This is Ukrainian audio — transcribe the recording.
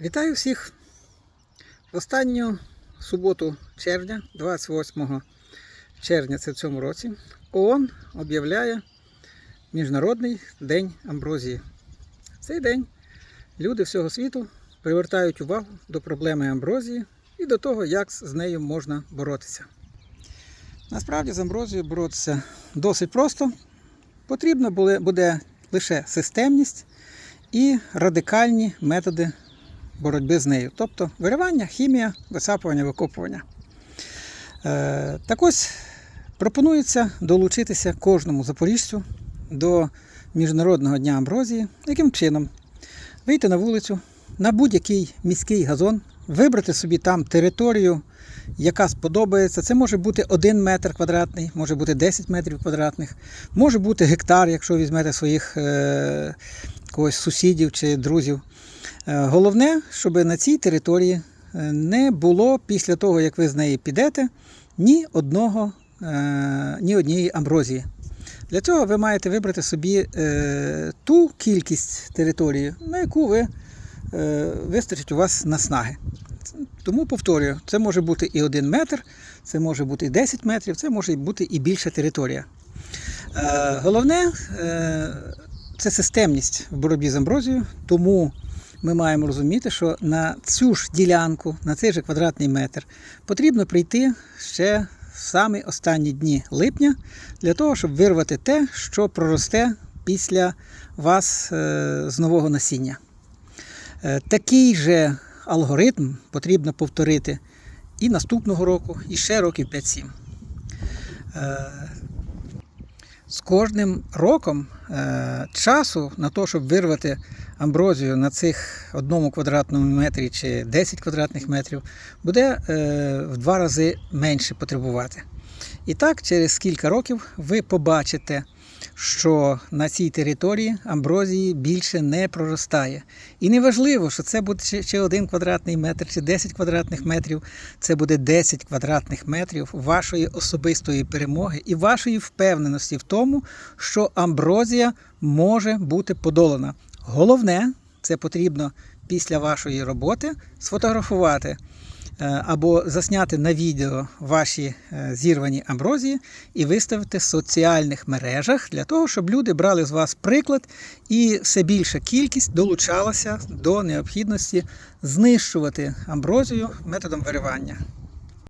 Вітаю всіх! В останню суботу червня, 28 червня це в цьому році, ООН об'являє Міжнародний день амброзії. В цей день люди всього світу привертають увагу до проблеми амброзії і до того, як з нею можна боротися. Насправді з амброзією боротися досить просто. Потрібно буде- буде лише системність і радикальні методи боротьби з нею. Тобто виривання, хімія, висапування, викопування. Е, так ось пропонується долучитися кожному запоріжцю до Міжнародного дня амброзії. Яким чином? Вийти на вулицю, на будь-який міський газон, вибрати собі там територію, яка сподобається. Це може бути 1 метр квадратний, може бути 10 метрів квадратних, може бути гектар, якщо візьмете своїх е, когось сусідів чи друзів. Е, Головне, щоб на цій території е, не було після того, як ви з неї підете, ні одного, е, ні однієї амброзії. Для цього ви маєте вибрати собі ту кількість території, на яку ви вистачить у вас наснаги. Тому повторюю, це може бути і 1 метр, це може бути і 10 метрів, це може бути і більша територія. Е, Головне е, це системність в боротьбі з амброзією, тому ми маємо розуміти, що на цю ж ділянку, на цей же квадратний метр, потрібно прийти ще в самі останні дні липня для того, щоб вирвати те, що проросте після вас е, з нового насіння. Е, Такий же алгоритм потрібно повторити і наступного року, і ще років 5-7. Е, З кожним роком е, часу на те, щоб вирвати амброзію на цих одному квадратному метрі чи 10 квадратних метрів, буде в два рази менше потребувати. І так, через кілька років ви побачите, що на цій території амброзії більше не проростає. І не важливо, що це буде чи один квадратний метр, чи 10 квадратних метрів. Це буде 10 квадратних метрів вашої особистої перемоги і вашої впевненості в тому, що амброзія може бути подолана. Головне, це потрібно після вашої роботи сфотографувати або засняти на відео ваші е, зірвані амброзії і виставити в соціальних мережах для того, щоб люди брали з вас приклад і все більша кількість долучалася до необхідності знищувати амброзію методом виривання.